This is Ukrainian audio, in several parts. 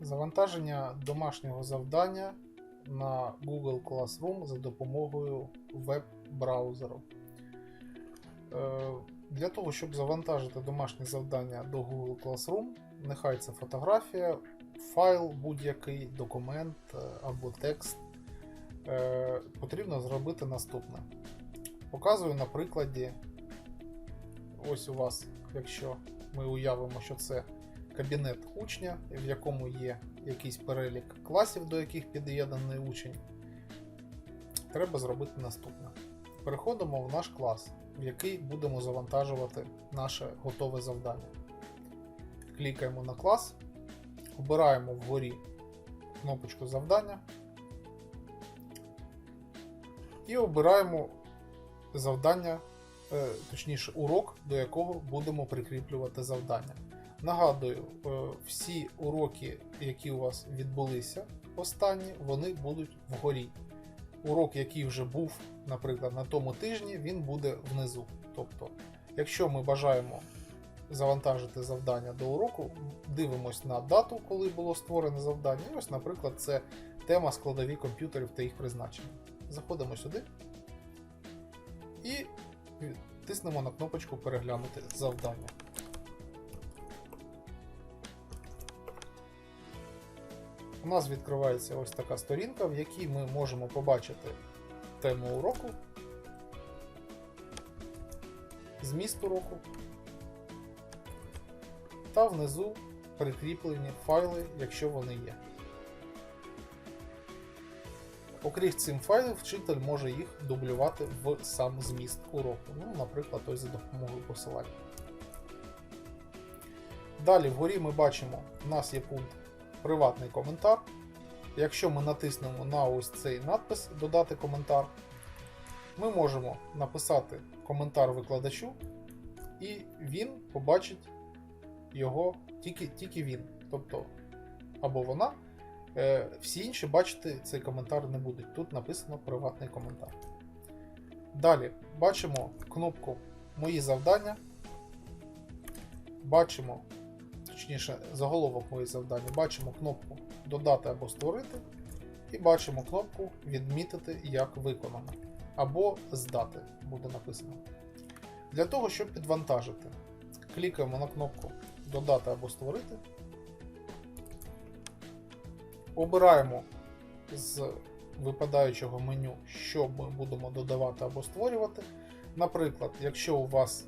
Завантаження домашнього завдання на Google Classroom за допомогою веб-браузеру. Е, Для того, щоб завантажити домашнє завдання до Google Classroom, нехай це фотографія, файл, будь-який документ е, або текст, е, потрібно зробити наступне. Показую на прикладі. Ось у вас, якщо ми уявимо, що це кабінет учня, в якому є якийсь перелік класів, до яких під'єднаний учень, треба зробити наступне. Переходимо в наш клас, в який будемо завантажувати наше готове завдання. Клікаємо на клас, обираємо вгорі кнопочку завдання і обираємо завдання, е, точніше, урок, до якого будемо прикріплювати завдання. Нагадую, е, всі уроки, які у вас відбулися останні, вони будуть вгорі. Урок, який вже був, наприклад, на тому тижні, він буде внизу. Тобто, якщо ми бажаємо завантажити завдання до уроку, дивимось на дату, коли було створене завдання. Ось, наприклад, це тема складові комп'ютерів та їх призначення. Заходимо сюди і тиснемо на кнопочку Переглянути завдання. У нас відкривається ось така сторінка, в якій ми можемо побачити тему уроку, зміст уроку та внизу прикріплені файли, якщо вони є. Окрім цим файлів, вчитель може їх дублювати в сам зміст уроку. Ну, наприклад, ось за допомогою посилання. Далі вгорі ми бачимо, у нас є пункт приватний коментар. Якщо ми натиснемо на ось цей надпис Додати коментар, ми можемо написати коментар викладачу, і він побачить його тільки, тільки він. Тобто, або вона. Е, Всі інші бачити цей коментар не будуть. Тут написано приватний коментар. Далі бачимо кнопку Мої завдання. Бачимо, точніше, заголовок мої завдання. Бачимо кнопку Додати або створити. І бачимо кнопку Відмітити як виконано. Або Здати буде написано. Для того, щоб підвантажити, клікаємо на кнопку Додати або створити. Обираємо з випадаючого меню, що ми будемо додавати або створювати. Наприклад, якщо у вас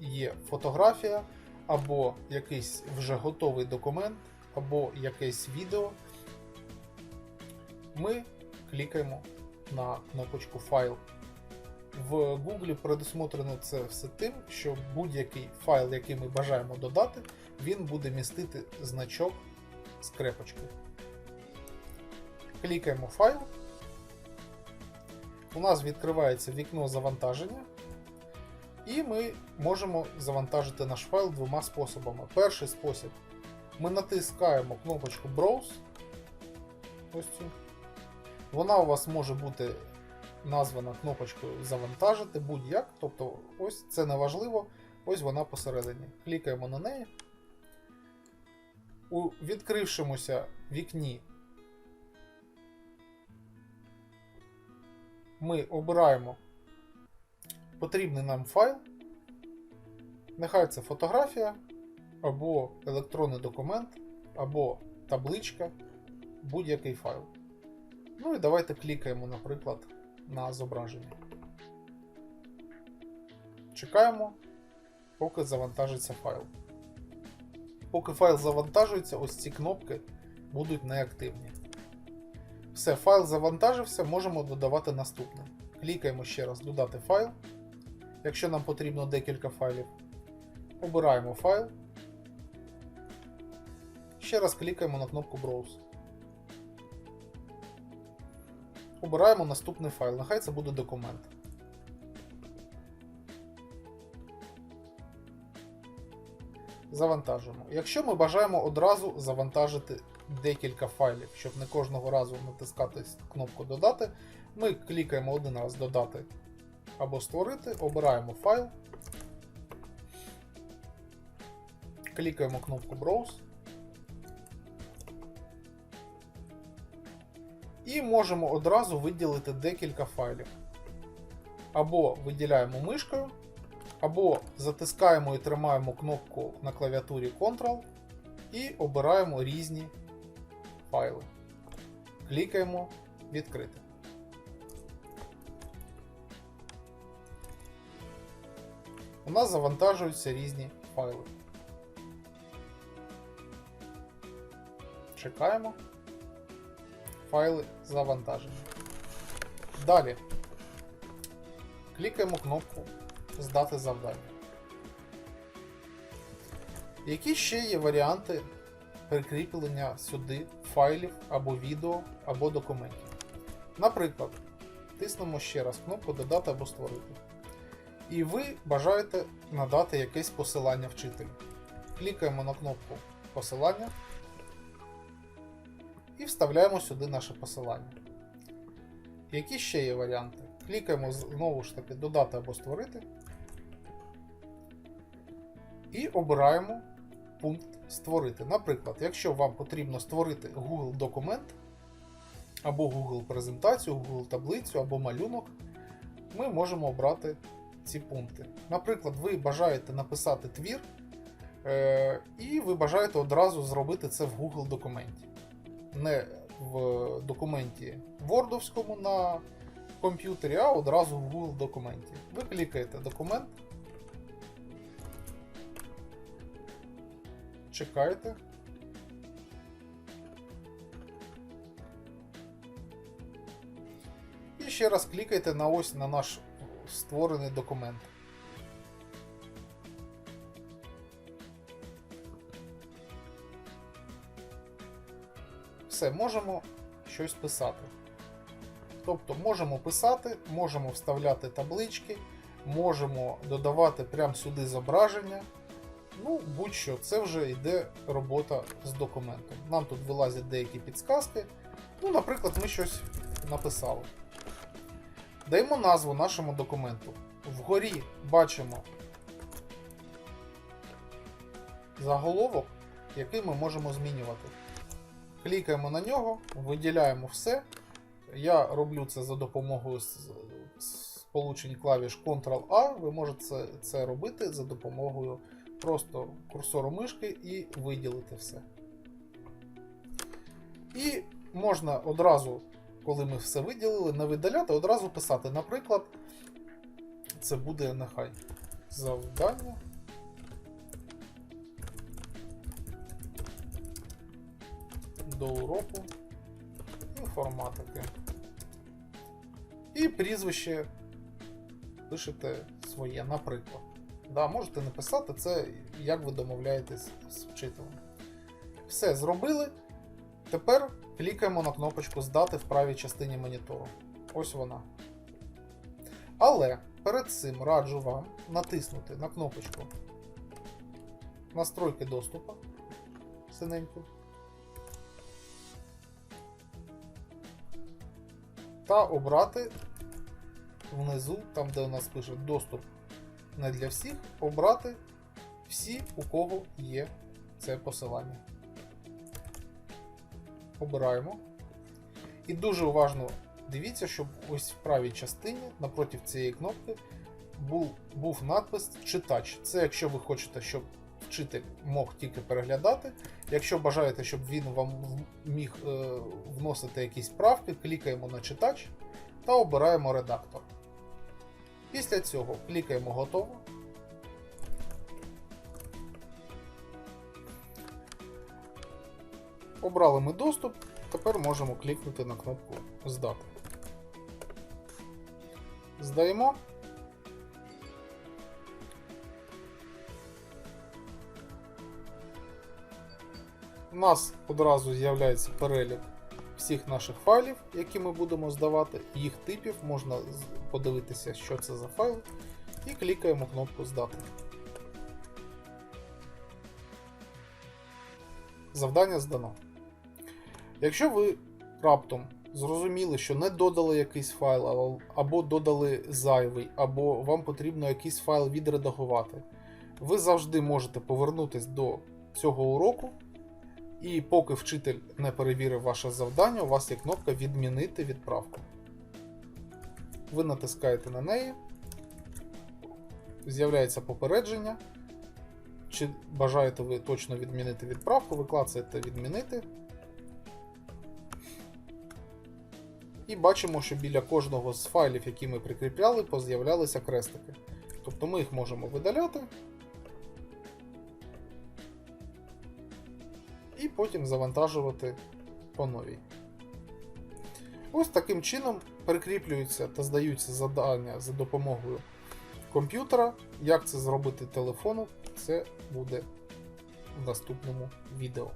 є фотографія, або якийсь вже готовий документ, або якесь відео, ми клікаємо на кнопочку Файл. В Google предусмотрено це все тим, що будь-який файл, який ми бажаємо додати, він буде містити значок з крепочкою. Клікаємо файл. У нас відкривається вікно завантаження, і ми можемо завантажити наш файл двома способами. Перший спосіб ми натискаємо кнопочку Browse. Ось цю. Вона у вас може бути названа кнопочкою Завантажити будь-як. Тобто, ось це не важливо, ось вона посередині. Клікаємо на неї. У відкрившомуся вікні ми обираємо потрібний нам файл. Нехай це фотографія, або електронний документ, або табличка, будь-який файл. Ну і давайте клікаємо, наприклад, на зображення. Чекаємо, поки завантажиться файл. Поки файл завантажується, ось ці кнопки будуть неактивні. Все, файл завантажився, можемо додавати наступне. Клікаємо ще раз Додати файл. Якщо нам потрібно декілька файлів, обираємо файл. Ще раз клікаємо на кнопку Browse. Обираємо наступний файл. Нехай це буде документ. Завантажуємо. Якщо ми бажаємо одразу завантажити декілька файлів, щоб не кожного разу натискати кнопку Додати, ми клікаємо один раз Додати або Створити, обираємо файл, клікаємо кнопку Browse. І можемо одразу виділити декілька файлів. Або виділяємо мишкою, або затискаємо і тримаємо кнопку на клавіатурі Ctrl і обираємо різні файли. Клікаємо Відкрити. У нас завантажуються різні файли. Чекаємо. Файли завантажені. Далі клікаємо кнопку Здати завдання. Які ще є варіанти прикріплення сюди файлів або відео, або документів? Наприклад, тиснемо ще раз кнопку Додати або створити. І ви бажаєте надати якесь посилання вчителю. Клікаємо на кнопку Посилання і вставляємо сюди наше посилання. Які ще є варіанти? Клікаємо знову ж таки Додати або створити. І обираємо пункт Створити. Наприклад, якщо вам потрібно створити Google документ, або Google презентацію, Google таблицю, або малюнок, ми можемо обрати ці пункти. Наприклад, ви бажаєте написати твір, е- і ви бажаєте одразу зробити це в Google документі. Не в документі Wordовському на комп'ютері, а одразу в Google документі. Ви клікаєте документ. Чекаєте. І ще раз клікайте на ось на наш створений документ. Все, можемо щось писати. Тобто можемо писати, можемо вставляти таблички, можемо додавати прямо сюди зображення. Ну, будь-що, це вже йде робота з документом. Нам тут вилазять деякі підсказки. Ну, наприклад, ми щось написали. Даємо назву нашому документу. Вгорі бачимо заголовок, який ми можемо змінювати. Клікаємо на нього, виділяємо все. Я роблю це за допомогою сполучень клавіш Ctrl-A. Ви можете це, це робити за допомогою просто курсору мишки і виділити все. І можна одразу, коли ми все виділили, не видаляти, одразу писати. Наприклад, це буде нехай завдання. До уроку інформатики. І прізвище пишете своє, наприклад. Да, Можете написати це, як ви домовляєтесь з вчителем. Все, зробили. Тепер клікаємо на кнопочку Здати в правій частині монітору. Ось вона. Але перед цим раджу вам натиснути на кнопочку Настройки доступу синеньку. Та обрати внизу, там де у нас пише доступ не для всіх, обрати всі, у кого є це посилання. Обираємо. І дуже уважно дивіться, щоб ось в правій частині напроти цієї кнопки був, був надпис Читач. Це якщо ви хочете, щоб вчитель мог тільки переглядати. Якщо бажаєте, щоб він вам міг е, вносити якісь правки, клікаємо на читач та обираємо редактор. Після цього клікаємо Готово. Обрали ми доступ, тепер можемо клікнути на кнопку Здати. Здаємо. У нас одразу з'являється перелік всіх наших файлів, які ми будемо здавати, їх типів, можна подивитися, що це за файл, і клікаємо кнопку Здати. Завдання здано. Якщо ви раптом зрозуміли, що не додали якийсь файл, або додали зайвий, або вам потрібно якийсь файл відредагувати, ви завжди можете повернутися до цього уроку І поки вчитель не перевірив ваше завдання, у вас є кнопка Відмінити відправку. Ви натискаєте на неї, з'являється попередження. Чи бажаєте ви точно відмінити відправку, ви клацаєте відмінити. І бачимо, що біля кожного з файлів, які ми прикріпляли, поз'являлися крестики. Тобто ми їх можемо видаляти. І потім завантажувати по новій. Ось таким чином прикріплюються та здаються завдання за допомогою комп'ютера. Як це зробити телефону, це буде в наступному відео.